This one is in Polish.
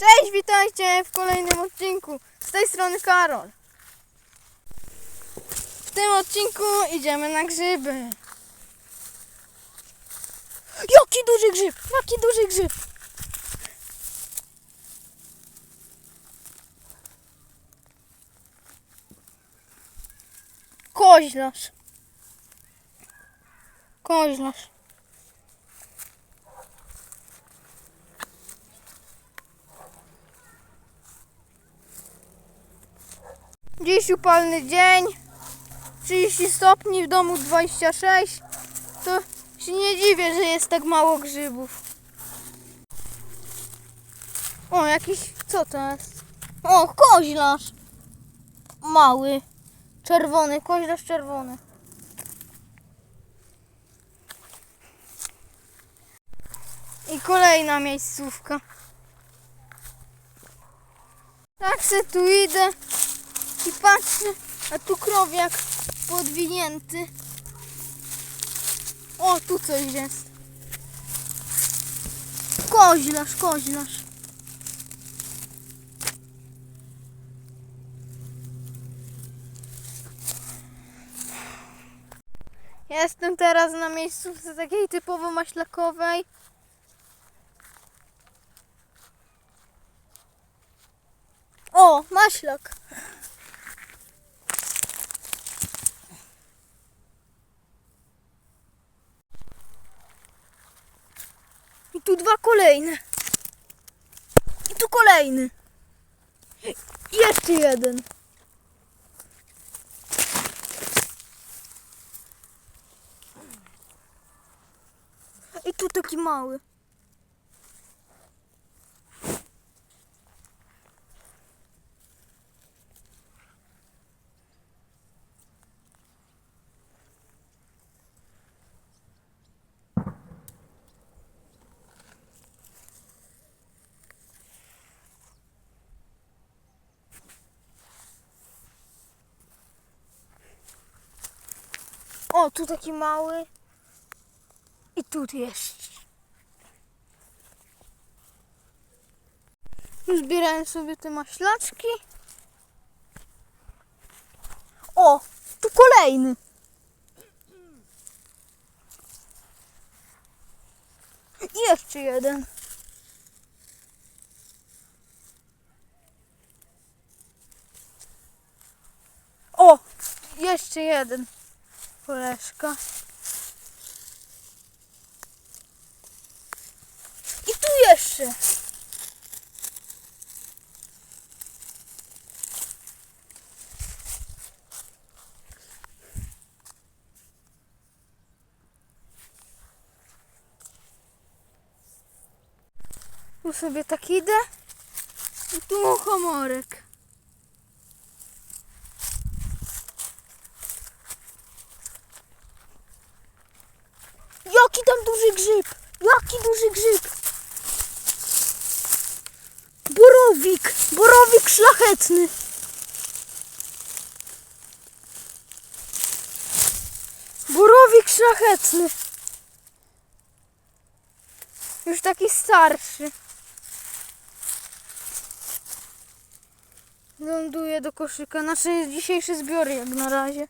Cześć, witajcie w kolejnym odcinku. Z tej strony Karol. W tym odcinku idziemy na grzyby. Jaki duży grzyb! Jaki duży grzyb! Koźlarz. Koźlarz. Dziś upalny dzień. 30 stopni, w domu 26. To się nie dziwię, że jest tak mało grzybów. O, jakiś... co to jest? O, koźlarz. Mały. Czerwony, koźlarz czerwony. I kolejna miejscówka. Tak se tu idę i patrzę, a tu krowiak podwinięty. O, tu coś jest. Koźlarz, koźlarz. Jestem teraz na miejscówce takiej typowo maślakowej. O, maślak. Tu dwa kolejne. I tu kolejny. I jeszcze jeden. I tu taki mały. O, tu taki mały. I tu jeszcze. Zbierałem sobie te maślaczki. O, tu kolejny. I jeszcze jeden. O, jeszcze jeden. Koleżka. I tu jeszcze. Tu sobie tak idę. I tu muchomorek. Jaki tam duży grzyb! Jaki duży grzyb! Borowik! Borowik szlachetny! Borowik szlachetny! Już taki starszy. Ląduje do koszyka. Nasze dzisiejsze zbiory jak na razie.